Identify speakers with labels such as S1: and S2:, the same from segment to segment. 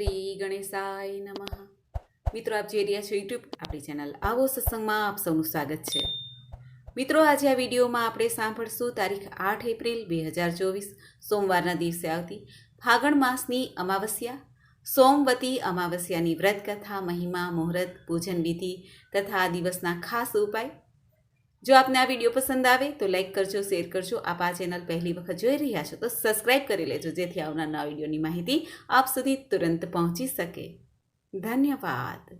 S1: શ્રી ગણેશાય નમઃ. મિત્રો, આપ જોઈ રહ્યા છો યુટ્યુબ આપણી ચેનલ આવો સત્સંગમાં આપ સૌનું સ્વાગત છે. મિત્રો, આજે આ વિડીયોમાં આપણે સાંભળશું તારીખ આઠ એપ્રિલ બે હજાર ચોવીસ, સોમવારના દિવસે આવતી ફાગણ માસની અમાવસ્યા, સોમવતી અમાવસ્યાની વ્રત કથા મહિમા, મુહૂર્ત, પૂજન વિધિ તથા આ દિવસના ખાસ ઉપાય જો આપને આ વીડિયો પસંદ આવે તો લાઈક કરજો, શેર કરજો. આપ આ ચેનલ પહેલી વખત જોઈ રહ્યા છો તો સબસ્ક્રાઈબ કરી લેજો, જેથી આવનાર નવા વિડીયોની માહિતી આપ સુધી તુરંત પહોંચી શકે. ધન્યવાદ.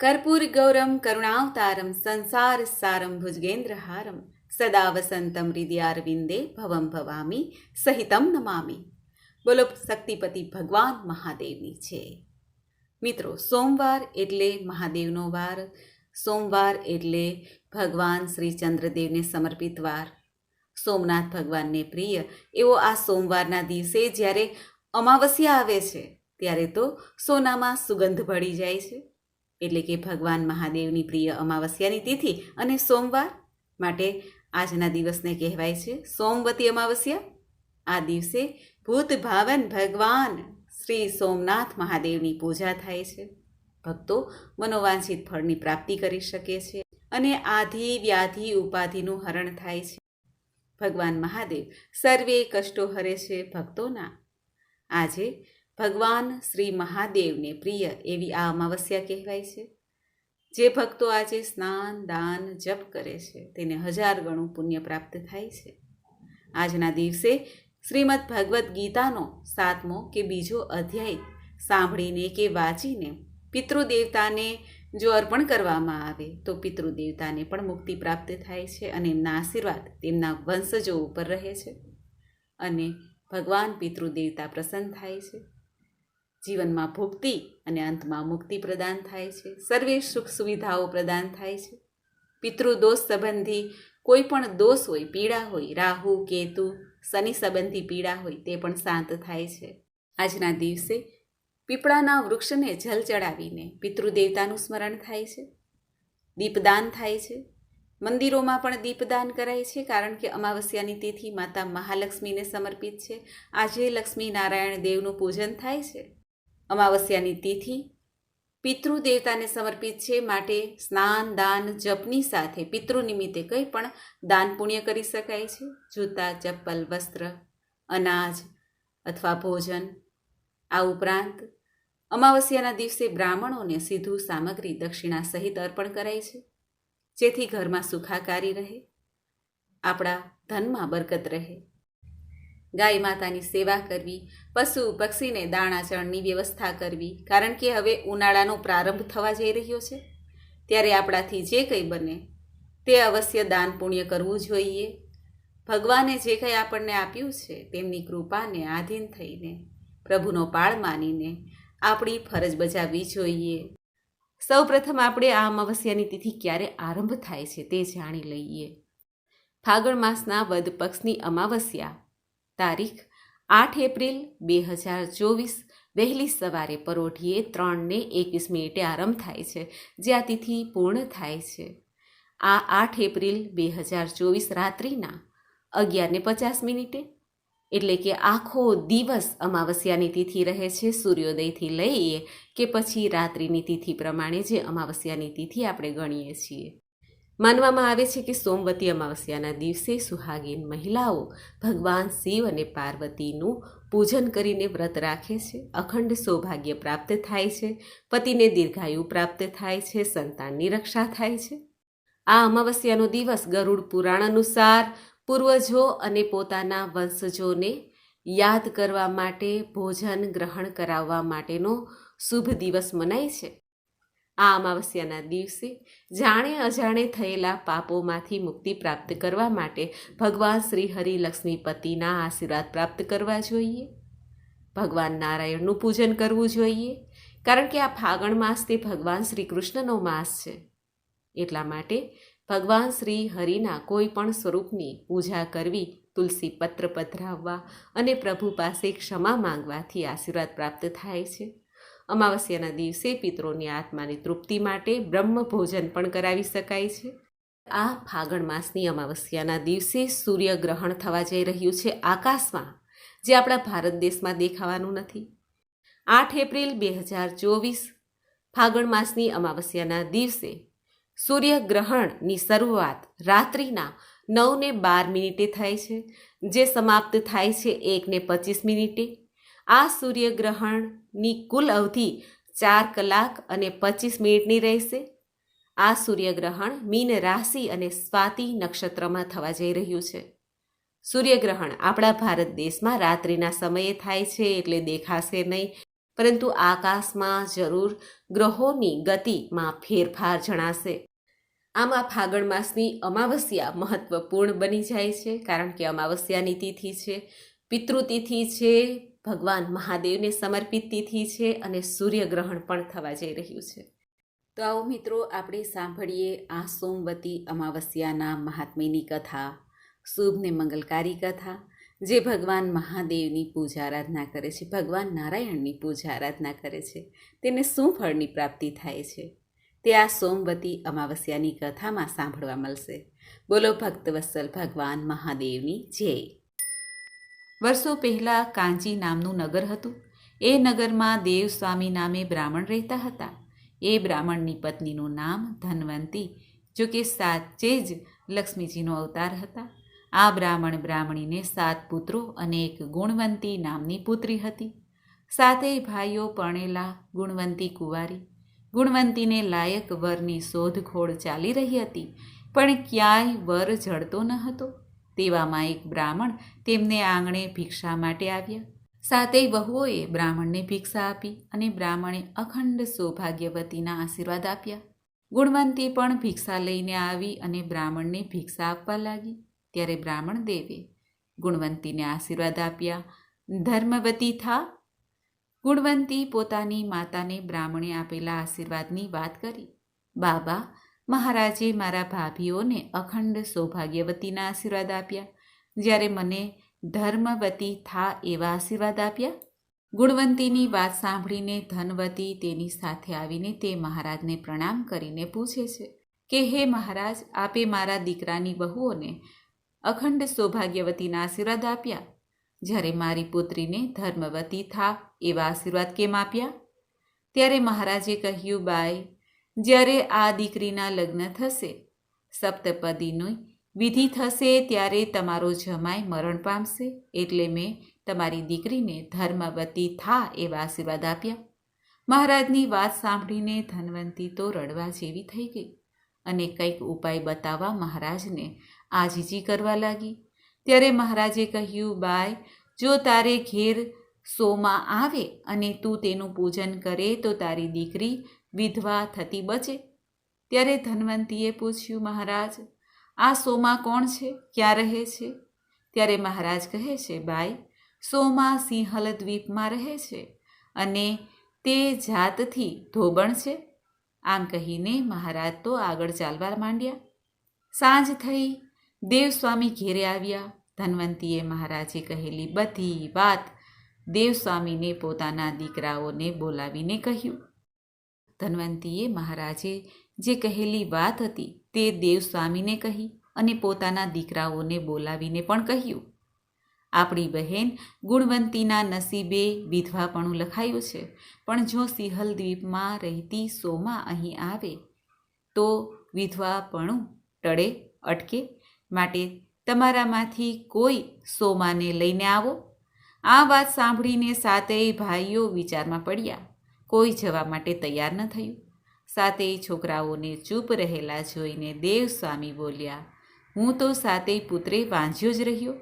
S1: કર્પૂર ગૌરમ, કરુણાવતારમ, સંસાર સારમ, ભુજગેન્દ્રહારમ. સદા વસંતમ હૃદયારવિંદે ભવમ ભવામી, સહિતમ નમામી. બોલો, શક્તિપતિ ભગવાન મહાદેવની છે. મિત્રો, સોમવાર એટલે મહાદેવનો વાર. સોમવાર એટલે ભગવાન શ્રી ચંદ્રદેવને સમર્પિત વાર. સોમનાથ ભગવાનને પ્રિય એવો આ સોમવારના દિવસે જ્યારે અમાવસ્યા આવે છે, ત્યારે તો સોનામાં સુગંધ ભળી જાય છે. એટલે કે ભગવાન મહાદેવની પ્રિય અમાવસ્યાની તિથિ અને સોમવાર માટે આજના દિવસને કહેવાય છે સોમવતી અમાવસ્યા. આ દિવસે ભૂત ભાવન ભગવાન શ્રી સોમનાથ મહાદેવની પૂજા થાય છે. ભક્તો મનોવાંછિત ફળની પ્રાપ્તિ કરી શકે છે અને આધિ વ્યાધિ ઉપાધિનું હરણ થાય છે. ભગવાન મહાદેવ સર્વે કષ્ટો હરે છે ભક્તોના. આજે ભગવાન શ્રી મહાદેવને પ્રિય એવી આ અમાવસ્યા કહેવાય છે. જે ભક્તો આજે સ્નાન, દાન, જપ કરે છે તેને હજાર ગણું પુણ્ય પ્રાપ્ત થાય છે. આજના દિવસે શ્રીમદ ભગવદ્ ગીતાનો સાતમો કે બીજો અધ્યાય સાંભળીને કે વાંચીને પિતૃદેવતાને જો અર્પણ કરવામાં આવે, તો પિતૃદેવતાને પણ મુક્તિ પ્રાપ્ત થાય છે અને એમના આશીર્વાદ તેમના વંશજો ઉપર રહે છે અને ભગવાન પિતૃદેવતા પ્રસન્ન થાય છે. જીવનમાં ભુક્તિ અને અંતમાં મુક્તિ પ્રદાન થાય છે. સર્વે સુખ સુવિધાઓ પ્રદાન થાય છે. પિતૃદોષ સંબંધી કોઈ પણ દોષ હોય, પીડા હોય, રાહુ, કેતુ, શનિ સંબંધી પીડા હોય, તે પણ શાંત થાય છે. આજના દિવસે પીપળાના વૃક્ષને જલ ચડાવીને પિતૃદેવતાનું સ્મરણ થાય છે. દીપદાન થાય છે. મંદિરોમાં પણ દીપદાન કરાય છે કારણ કે અમાવસ્યાની તિથિ માતા મહાલક્ષ્મીને સમર્પિત છે. આજે લક્ષ્મી નારાયણ દેવનું પૂજન થાય છે. અમાવસ્યાની તિથિ પિતૃદેવતાને સમર્પિત છે માટે સ્નાન, દાન, જપની સાથે પિતૃ નિમિત્તે કંઈ પણ દાન પુણ્ય કરી શકાય છે. જૂતા, ચપ્પલ, વસ્ત્ર, અનાજ અથવા ભોજન. આ ઉપરાંત અમાવસ્યાના દિવસે બ્રાહ્મણોને સીધું સામગ્રી દક્ષિણા સહિત અર્પણ કરાય છે, જેથી ઘરમાં સુખાકારી રહે, આપણા ધનમાં બરકત રહે. ગાય માતાની સેવા કરવી, પશુ પક્ષીને દાણા ચણની વ્યવસ્થા કરવી, કારણ કે હવે ઉનાળાનો પ્રારંભ થવા જઈ રહ્યો છે, ત્યારે આપણાથી જે કંઈ બને તે અવશ્ય દાન પુણ્ય કરવું જોઈએ. ભગવાને જે કંઈ આપણને આપ્યું છે, તેમની કૃપાને આધીન થઈને, પ્રભુનો પાળ માનીને આપણી ફરજ બજાવવી જોઈએ. સૌપ્રથમ આપણે આ અમાવસ્યાની તિથિ ક્યારે આરંભ થાય છે તે જાણી લઈએ. ફાગણ માસના વદ પક્ષની અમાવસ્યા, તારીખ આઠ એપ્રિલ બે હજાર ચોવીસ, વહેલી સવારે પરોઢીએ ત્રણને એકવીસ મિનિટે આરંભ થાય છે, જે આ તિથિ પૂર્ણ થાય છે. આ આઠ એપ્રિલ બે હજાર ચોવીસ રાત્રિના અગિયારને પચાસ મિનિટે એટલે કે આખો દિવસ અમાવસ્યાની તિથિ રહે છે, સૂર્યોદયથી લઈએ કે પછી રાત્રિની તિથિ પ્રમાણે જે અમાવસ્યાની તિથિ આપણે ગણીએ છીએ. માનવામાં આવે છે કે સોમવતી અમાવસ્યાના દિવસે સુહાગીન મહિલાઓ ભગવાન શિવ અને પાર્વતીનું પૂજન કરીને વ્રત રાખે છે. અખંડ સૌભાગ્ય પ્રાપ્ત થાય છે, પતિને દીર્ઘાયુ પ્રાપ્ત થાય છે, સંતાનની રક્ષા થાય છે. આ અમાવસ્યાનો દિવસ ગરુડ પુરાણ અનુસાર પૂર્વજો અને પોતાના વંશજોને યાદ કરવા માટે ભોજન ગ્રહણ કરાવવા માટેનો શુભ દિવસ મનાય છે. આ અમાવસ્યાના દિવસે જાણે અજાણે થયેલા પાપોમાંથી મુક્તિ પ્રાપ્ત કરવા માટે ભગવાન શ્રી હરિ લક્ષ્મીપતિના આશીર્વાદ પ્રાપ્ત કરવા જોઈએ. ભગવાન નારાયણનું પૂજન કરવું જોઈએ, કારણ કે આ ફાગણ માસ તે ભગવાન શ્રી કૃષ્ણનો માસ છે. એટલા માટે ભગવાન શ્રી હરિના કોઈ પણ સ્વરૂપની પૂજા કરવી, તુલસી પત્ર પધરાવવા અને પ્રભુ પાસે ક્ષમા માંગવાથી આશીર્વાદ પ્રાપ્ત થાય છે. અમાવસ્યાના દિવસે પિતરોની આત્માની તૃપ્તિ માટે બ્રહ્મ ભોજન પણ કરાવી શકાય છે. આ ફાગણ માસની અમાવસ્યાના દિવસે સૂર્યગ્રહણ થવા જઈ રહ્યું છે આકાશમાં, જે આપણા ભારત દેશમાં દેખાવાનું નથી. આઠ એપ્રિલ બે હજાર ચોવીસ ફાગણ માસની અમાવસ્યાના દિવસે સૂર્યગ્રહણની શરૂઆત રાત્રિના નવને બાર મિનિટે થાય છે, જે સમાપ્ત થાય છે એકને પચીસ મિનિટે. આ સૂર્યગ્રહણની કુલ અવધિ ચાર કલાક અને પચીસ મિનિટની રહેશે. આ સૂર્યગ્રહણ મીન રાશિ અને સ્વાતિ નક્ષત્રમાં થવા જઈ રહ્યું છે. સૂર્યગ્રહણ આપણા ભારત દેશમાં રાત્રિના સમયે થાય છે એટલે દેખાશે નહીં, પરંતુ આકાશમાં જરૂર ગ્રહોની ગતિમાં ફેરફાર જણાશે. આમાં ફાગણ માસની અમાવસ્યા મહત્વપૂર્ણ બની જાય છે, કારણ કે અમાવસ્યાની તિથિ છે, પિતૃતિથિ છે, ભગવાન મહાદેવને સમર્પિત તિથિ છે અને સૂર્યગ્રહણ પણ થવા જઈ રહ્યું છે. તો આવો મિત્રો, આપણે સાંભળીએ આ સોમવતી અમાવસ્યાના મહાત્મ્યની કથા, શુભ ને મંગલકારી કથા, જે ભગવાન મહાદેવની પૂજા આરાધના કરે છે, ભગવાન નારાયણની પૂજા આરાધના કરે છે, તેને શું ફળની પ્રાપ્તિ થાય છે? તે આ સોમવતી અમાવસ્યાની કથામાં સાંભળવા મળશે. બોલો ભક્તવત્સલ ભગવાન મહાદેવની જય. વર્ષો પહેલાં કાંચી નામનું નગર હતું. એ નગરમાં દેવસ્વામી નામે બ્રાહ્મણ રહેતા હતા. એ બ્રાહ્મણની પત્નીનું નામ ધનવંતી, જો કે સાચે જ લક્ષ્મીજીનો અવતાર હતા. આ બ્રાહ્મણ બ્રાહ્મણીને સાત પુત્રો અને એક ગુણવંતી નામની પુત્રી હતી. સાતેય ભાઈઓ પરણેલા ગુણવંતી કુંવારી ગુણવંતીને લાયક વરની શોધખોળ ચાલી રહી હતી, પણ ક્યાંય વર જડતો ન હતો. તેવામાં એક બ્રાહ્મણ તેમને આંગણે ભિક્ષા માટે આવ્યા. સાતેય વહુઓએ બ્રાહ્મણને ભિક્ષા આપી અને બ્રાહ્મણે અખંડ સૌભાગ્યવતીના આશીર્વાદ આપ્યા. ગુણવંતી પણ ભિક્ષા લઈને આવી અને બ્રાહ્મણને ભિક્ષા આપવા લાગી. ત્યારે બ્રાહ્મણ દેવે ગુણવંતીને આશીર્વાદ આપ્યા. ધર્મવતી થા ગુણવંતી પોતાની માતાને બ્રાહ્મણે આપેલા આશીર્વાદની વાત કરી. બાબા, મહારાજે મારા ભાભીઓને અખંડ સૌભાગ્યવતીના આશીર્વાદ આપ્યા. જ્યારે મને ધર્મવતી થા એવા આશીર્વાદ આપ્યા. ગુણવંતીની વાત સાંભળીને ધનવતી તેની સાથે આવીને તે મહારાજને પ્રણામ કરીને પૂછે છે કે, હે મહારાજ, આપે મારા દીકરાની બહુઓને અખંડ સૌભાગ્યવતીના આશીર્વાદ આપ્યા? જ્યારે મારી પુત્રીને ધર્મવતી થા એવા આશીર્વાદ કેમ આપ્યા? ત્યારે મહારાજે કહ્યું, બાઈ, જ્યારે આ દીકરીના લગ્ન થશે, સપ્તપદીની વિધિ થશે, ત્યારે તમારો જમાઈ મરણ પામશે, એટલે મેં તમારી દીકરીને ધર્મવતી થા એવા આશીર્વાદ આપ્યા. મહારાજની વાત સાંભળીને ધનવંતી તો રડવા જેવી થઈ ગઈ અને કંઈક ઉપાય બતાવવા મહારાજને આજીજી કરવા લાગી. ત્યારે મહારાજે કહ્યું, બાય, જો તારે ઘેર સોમાં આવે અને તું તેનું પૂજન કરે તો તારી દીકરી વિધવા થતી બચે. ત્યારે ધનવંતીએ પૂછ્યું, મહારાજ, આ સોમાં કોણ છે? ક્યાં રહે છે? ત્યારે મહારાજ કહે છે બાઈ સોમાં સિંહલ દ્વીપમાં રહે છે અને તે જાતથી ધોબણ છે. આમ કહીને મહારાજ તો આગળ ચાલવા માંડ્યા. સાંજ થઈ દેવસ્વામી ઘેરે આવ્યા. ધનવંતીએ મહારાજે કહેલી, બધી વાત. દેવસ્વામીને પોતાના દીકરાઓને બોલાવીને કહ્યું. ધનવંતીએ મહારાજે જે કહેલી વાત હતી તે દેવસ્વામીને કહી અને પોતાના દીકરાઓને બોલાવીને પણ કહ્યું. આપણી બહેન ગુણવંતીના નસીબે વિધવાપણું લખાયું છે, પણ જો સિંહલ દ્વીપમાં રહેતી સોમા અહીં આવે, તો વિધવાપણું ટળે, અટકે માટે તમારામાંથી કોઈ સોમાને લઈને આવો. આ વાત સાંભળીને સાતેય ભાઈઓ વિચારમાં પડ્યા. કોઈ જવા માટે તૈયાર ન થયું. સાતેય છોકરાઓને ચૂપ રહેલા જોઈને દેવસ્વામી બોલ્યા, હું તો સાતેય પુત્રે વાંઝ્યો જ રહ્યો.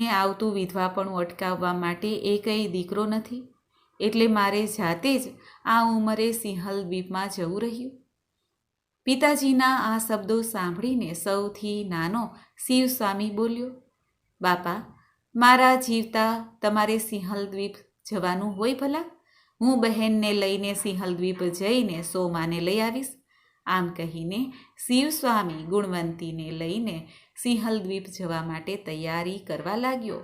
S1: ને આવતું વિધવાપણું અટકાવવા માટે એ કંઈ દીકરો નથી. એટલે મારે જાતે જ આ ઉંમરે સિંહલ દ્વીપમાં જવું રહ્યું. પિતાજીના આ શબ્દો સાંભળીને સૌથી નાનો શિવસ્વામી બોલ્યો, બાપા, મારા જીવતા તમારે સિંહલ દ્વીપ જવાનું હોય ભલા? હું બહેનને લઈને સિંહલ દ્વીપ જઈને સોમાને લઈ આવીશ. આમ કહીને શિવસ્વામી ગુણવંતીને લઈને સિંહલ દ્વીપ જવા માટે તૈયારી કરવા લાગ્યો.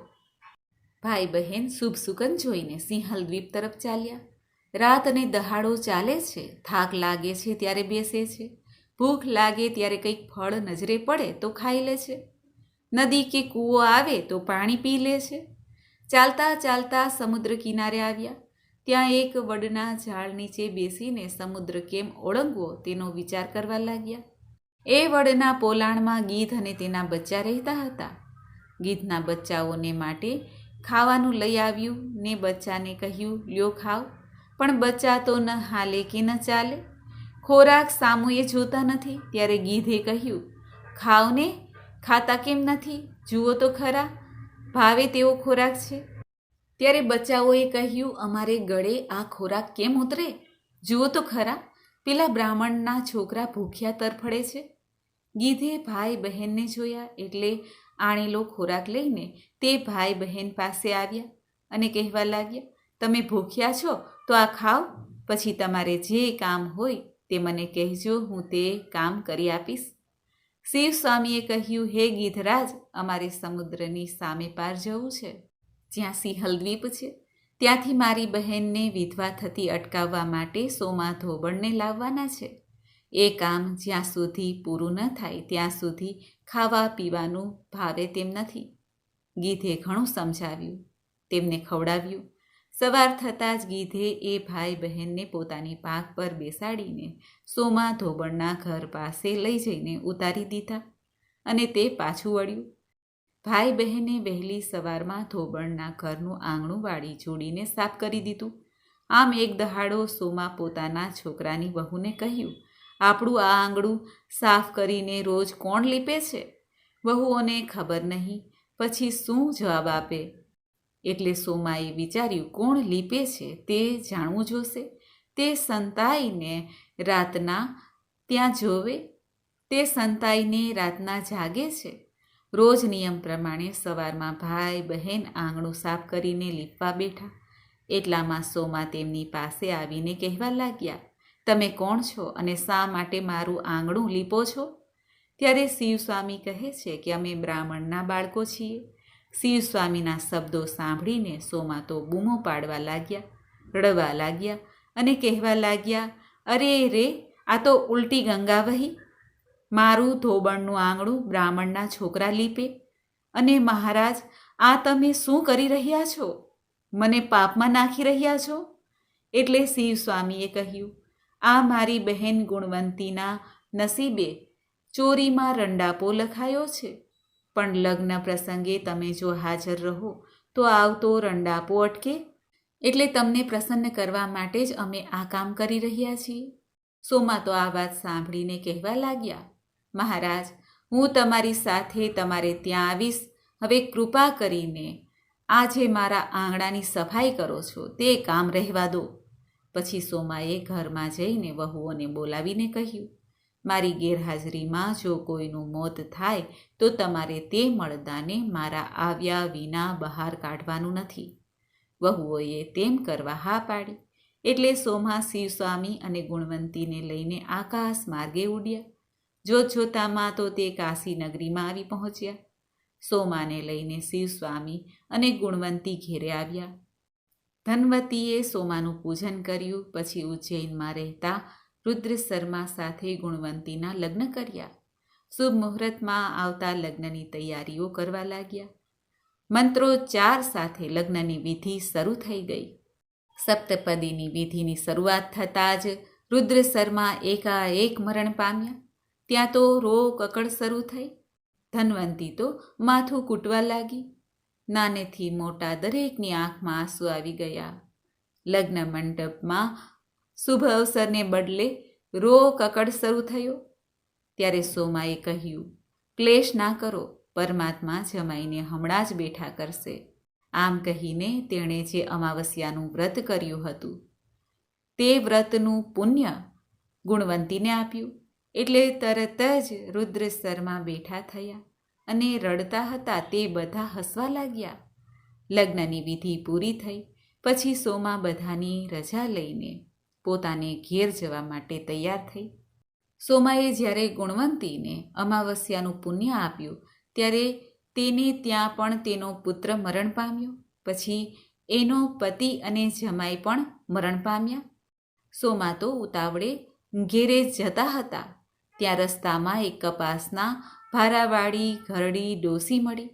S1: ભાઈ બહેન શુભ સુકન જોઈને સિંહલ દ્વીપ તરફ ચાલ્યા. રાત અને દહાડો ચાલે છે, થાક લાગે છે ત્યારે બેસે છે. ભૂખ લાગે ત્યારે કંઈક ફળ નજરે પડે તો ખાઈ લે છે. નદી કે કૂવો આવે તો પાણી પી લે છે. ચાલતા ચાલતા સમુદ્ર કિનારે આવ્યા. ત્યાં એક વડના ઝાડ નીચે બેસીને સમુદ્ર કેમ ઓળંગવો તેનો વિચાર કરવા લાગ્યા. એ વડના પોલાણમાં ગીધ અને તેના બચ્ચા રહેતા હતા. ગીધના બચ્ચાઓને માટે ખાવાનું લઈ આવ્યું ને બચ્ચાને કહ્યું, લ્યો ખાવ પણ બચ્ચા તો ન હાલે કે ન ચાલે. ખોરાક સામુએ જોતા નથી, ત્યારે ગીધે કહ્યું ખાવ ને ખાતા કેમ નથી? જુઓ તો ખરા, ભાવે તેવો ખોરાક છે. ત્યારે બચ્ચાઓએ કહ્યું, અમારે ગળે આ ખોરાક કેમ ઉતરે? જુઓ તો ખરા, પેલા બ્રાહ્મણના છોકરા ભૂખ્યા તરફડે છે. ગીધે ભાઈ બહેનને જોયા, એટલે આણેલો ખોરાક લઈને તે ભાઈ બહેન પાસે આવ્યા અને કહેવા લાગ્યા, તમે ભૂખ્યા છો, તો આ ખાઓ, પછી તમારે જે કામ હોય તે મને કહેજો, હું તે કામ કરી આપીશ. શિવ સ્વામીએ કહ્યું, હે ગીધરાજ, અમારે સમુદ્રની સામે પાર જવું છે. જ્યાં સિંહલ દ્વીપ છે, ત્યાંથી મારી બહેનને વિધવા થતી અટકાવવા માટે સોમા ધોબણને લાવવાના છે. એ કામ જ્યાં સુધી પૂરું ન થાય, ત્યાં સુધી ખાવા પીવાનું ભાવે તેમ નથી. ગીધે ઘણું સમજાવ્યું. તેમને ખવડાવ્યું. સવાર થતાં જ ગીધે એ ભાઈ બહેનને પોતાની પાક પર બેસાડીને સોમા ધોબણના ઘર પાસે લઈ જઈને ઉતારી દીધા અને તે પાછું વળ્યું. ભાઈ બહેને વહેલી સવારમાં ધોબણના ઘરનું આંગણું વાળી જોડીને સાફ કરી દીધું. આમ એક દહાડો સોમા પોતાના છોકરાની વહુને કહ્યું, આપણું આ આંગણું સાફ કરીને રોજ કોણ લીપે છે? વહુઓને ખબર નહીં, પછી શું જવાબ આપે? એટલે સોમાએ વિચાર્યું, કોણ લીપે છે તે જાણવું જોશે? તે સંતાઈને રાતના ત્યાં જોવે? તે સંતાઈને રાતના જાગે છે? રોજ નિયમ પ્રમાણે સવારમાં ભાઈ, બહેન આંગણું સાફ કરીને લીપવા બેઠા. એટલામાં સોમા તેમની પાસે આવીને કહેવા લાગ્યા, તમે કોણ છો અને શા માટે મારું આંગણું લીપો છો? ત્યારે શિવ સ્વામી કહે છે કે અમે બ્રાહ્મણના બાળકો છીએ. શિવ સ્વામીના શબ્દો સાંભળીને સોમા તો બૂમો પાડવા લાગ્યા, રડવા લાગ્યા અને કહેવા લાગ્યા, અરે રે, આ તો ઉલટી ગંગા વહી. મારું ધોબણનું આંગણું બ્રાહ્મણના છોકરા લીપે. અને મહારાજ, આ તમે શું કરી રહ્યા છો? મને પાપમાં નાખી રહ્યા છો? એટલે શિવ સ્વામીએ કહ્યું, આ મારી બહેન ગુણવંતીના નસીબે ચોરીમાં રંડાપો લખાયો છે. પણ લગ્ન પ્રસંગે તમે જો હાજર રહો, તો આવતો રંડાપો અટકે. એટલે તમને પ્રસન્ન કરવા માટે જ અમે આ કામ કરી રહ્યા છીએ. સોમા તો આ વાત સાંભળીને કહેવા લાગ્યા, મહારાજ, હું તમારી સાથે તમારે ત્યાં આવીશ. હવે કૃપા કરીને આજે મારા આંગણાની સફાઈ કરો છો, તે કામ રહેવા દો. પછી સોમાએ ઘરમાં જઈને વહુઓને બોલાવીને કહ્યું મારી ગેરહાજરીમાં જો કોઈનું મોત થાય, તો તમારે તે મળદાને મારા આવ્યા વિના બહાર કાઢવાનું નથી. વહુઓએ તેમ કરવા હા પાડી. એટલે સોમા શિવસ્વામી અને ગુણવંતીને લઈને આકાશ માર્ગે ઉડ્યા. જોત જોતામાં તો તે કાશી નગરીમાં આવી પહોંચ્યા. સોમાને લઈને શિવસ્વામી અને ગુણવંતી ઘેરે આવ્યા. ધનવતીએ સોમાનું પૂજન કર્યું, પછી ઉજ્જૈનમાં રહેતા રુદ્ર શર્મા સાથે ગુણવંતીના લગ્ન કર્યા. શુભ મુહૂર્તમાં આવતા લગ્નની તૈયારીઓ કરવા લાગ્યા. મંત્રોચ્ચાર સાથે લગ્નની વિધિ શરૂ થઈ ગઈ. સપ્તપદીની વિધિની શરૂઆત થતાં જ રુદ્ર શર્મા એકાએક મરણ પામ્યા. ત્યાં તો રો કકડ શરૂ થઈ. ધનવંતી તો માથું કૂટવા લાગી. નાનેથી મોટા દરેકની આંખમાં આંસુ આવી ગયા. લગ્ન મંડપમાં શુભ અવસરને બદલે રો કકડ શરૂ થયો. ત્યારે સોમાએ કહ્યું, ક્લેશ ના કરો, પરમાત્મા જમાઈને હમણાં જ બેઠા કરશે. આમ કહીને તેણે જે અમાવસ્યાનું વ્રત કર્યું હતું, તે વ્રતનું પુણ્ય ગુણવંતીને આપ્યું. એટલે તરત જ રુદ્ર શર્મા બેઠા થયા અને રડતા હતા તે બધા હસવા લાગ્યા. લગ્નની વિધિ પૂરી થઈ, પછી સોમા બધાની રજા લઈને પોતાને ઘેર જવા માટે તૈયાર થઈ. સોમાએ જ્યારે ગુણવંતીને અમાવસ્યાનું પુણ્ય આપ્યું, ત્યારે તેને ત્યાં પણ તેનો પુત્ર મરણ પામ્યો. પછી એનો પતિ અને જમાઈ પણ મરણ પામ્યા. સોમા તો ઉતાવળે ઘેરે જતા હતા. ત્યાં રસ્તામાં એક કપાસના ભારાવાળી ઘરડી ડોસી મળી.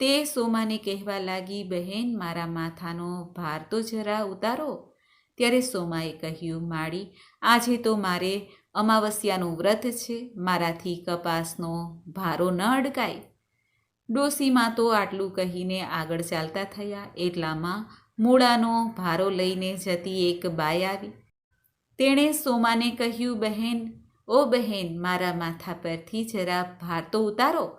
S1: તે સોમાને કહેવા લાગી, બહેન, મારા માથાનો ભાર તો જરા ઉતારો. ત્યારે સોમાએ કહ્યું, માળી, આજે તો મારે અમાવસ્યાનું વ્રત છે. મારાથી કપાસનો ભારો ન અડકાય. ડોસીમાં તો આટલું કહીને આગળ ચાલતા થયા. એટલામાં મૂળાનો ભારો લઈને જતી એક બાઈ આવી. તેણે સોમાને કહ્યું, બહેન, ઓ બહેન, મારા માથા પરથી જરા ભાર તો ઉતારો.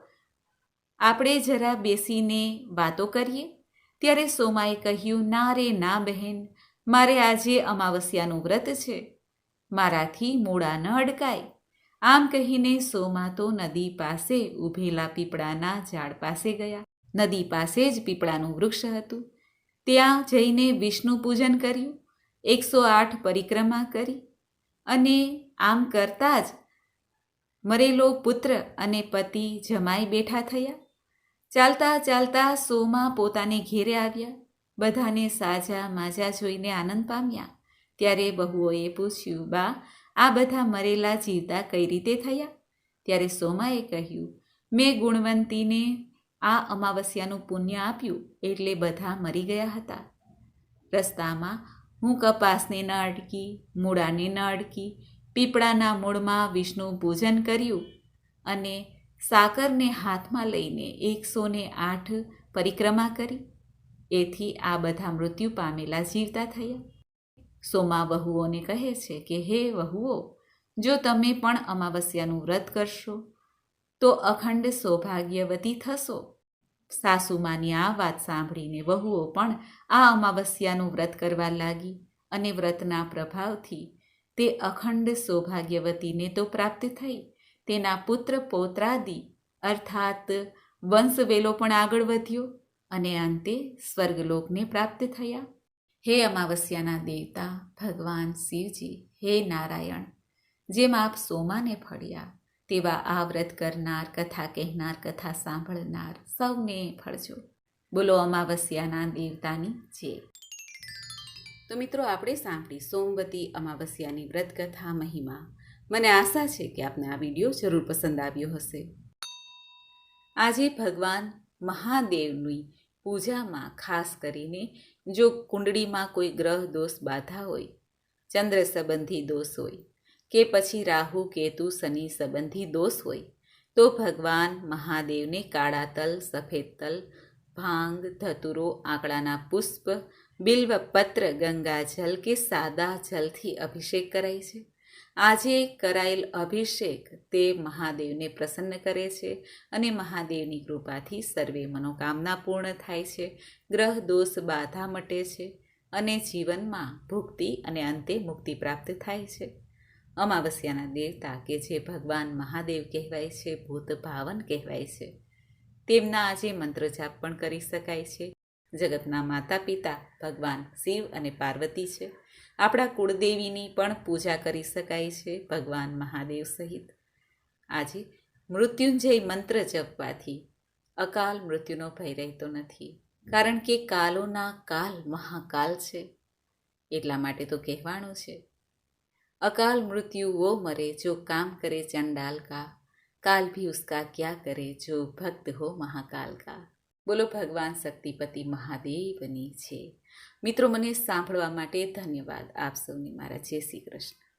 S1: આપણે જરા બેસીને વાતો કરીએ. ત્યારે સોમાએ કહ્યું, ના રે, ના બહેન. મારે આજે અમાવસ્યાનું વ્રત છે. મારાથી મૂળા ન અડકાય. આમ કહીને સોમા તો નદી પાસે ઊભેલા પીપળાના ઝાડ પાસે ગયા. નદી પાસે જ પીપળાનું વૃક્ષ હતું. ત્યાં જઈને વિષ્ણુ પૂજન કર્યું. એકસો આઠ પરિક્રમા કરી. અને આમ કરતાં જ મરેલો પુત્ર અને પતિ જમાઈ બેઠા થયા. ચાલતા ચાલતા સોમા પોતાને ઘેરે આવ્યા. બધાને સાજા માજા જોઈને આનંદ પામ્યા. ત્યારે બહુઓએ પૂછ્યું, બા, આ બધા મરેલા જીવતા કઈ રીતે થયા? ત્યારે સોમાએ કહ્યું, મેં ગુણવંતીને આ અમાવસ્યાનું પુણ્ય આપ્યું એટલે બધા મરી ગયા હતા. રસ્તામાં હું કપાસને ન અડકી, મૂળાને ન અડકી, પીપળાના મૂળમાં વિષ્ણુ પૂજન કર્યું અને સાકરને હાથમાં લઈને એકસો ને આઠ પરિક્રમા કરી. એથી આ બધા મૃત્યુ પામેલા જીવતા થયા. સોમા વહુઓને કહે છે કે, હે વહુઓ, જો તમે પણ અમાવસ્યાનું વ્રત કરશો, તો અખંડ સૌભાગ્યવતી થશો. સાસુમાની આ વાત સાંભળીને વહુઓ પણ આ અમાવસ્યાનું વ્રત કરવા લાગી અને વ્રતના પ્રભાવથી તે અખંડ સૌભાગ્યવતીને તો પ્રાપ્ત થઈ. તેના પુત્ર પોત્રાદી, અર્થાત વંશવેલો પણ આગળ વધ્યો. અને અંતે સ્વર્ગલોકને પ્રાપ્ત થયા. હે અમાવસ્યાના દેવતા, ભગવાન શિવજી, હે નારાયણ, જેમ આપ સોમાને ફળ્યા, તેવા આ વ્રત કરનાર, કથા કહેનાર, કથા સાંભળનાર સૌને ફળજો. બોલો અમાવસ્યાના દેવતાની જે તો મિત્રો, આપણે સાંભળી સોમવતી અમાવસ્યાની વ્રત કથા મહિમા. મને આશા છે કે આપને આ વીડિયો જરૂર પસંદ આવ્યો હશે. આજે ભગવાન મહાદેવની પૂજામાં ખાસ કરીને જો કુંડળીમાં કોઈ ગ્રહ દોષ બાધા હોય, ચંદ્ર સંબંધી દોષ હોય કે પછી રાહુ, કેતુ, શનિ સંબંધી દોષ હોય, તો ભગવાન મહાદેવને કાળા તલ, સફેદ તલ, ભાંગ, ધતુરો, આંકડાના પુષ્પ બિલ્વ પત્ર ગંગાજલ કે સાદા જલથી અભિષેક કરાય છે. આજે કરાયેલ અભિષેક તે મહાદેવને પ્રસન્ન કરે છે અને મહાદેવની કૃપાથી સર્વે મનોકામના પૂર્ણ થાય છે, ગ્રહ દોષ બાધા મટે છે અને જીવનમાં ભુક્તિ અને અંતે મુક્તિ પ્રાપ્ત થાય છે. અમાવસ્યાના દેવતા કે જે ભગવાન મહાદેવ કહેવાય છે, ભૂત ભાવન કહેવાય છે. તેમના આજે મંત્ર જાપ પણ કરી શકાય છે. જગતના માતા પિતા ભગવાન શિવ અને પાર્વતી છે. આપણા કુળદેવીની પણ પૂજા કરી શકાય છે ભગવાન મહાદેવ સહિત. આજે મૃત્યુંજય મંત્ર જપવાથી અકાલ મૃત્યુનો ભય રહેતો નથી. કારણ કે કાલોના કાલ મહાકાલ છે. એટલા માટે તો કહેવાનું છે. અકાલ મૃત્યુ વો મરે જો કામ કરે ચંડાલ કા કાલ ભી ઉસકા ક્યા કરે જો ભક્ત હો મહાકાલ કા બોલો ભગવાન શક્તિપતિ મહાદેવની છે. મિત્રો, મને સાંભળવા માટે ધન્યવાદ. આપ સૌને મારા જય શ્રી કૃષ્ણ.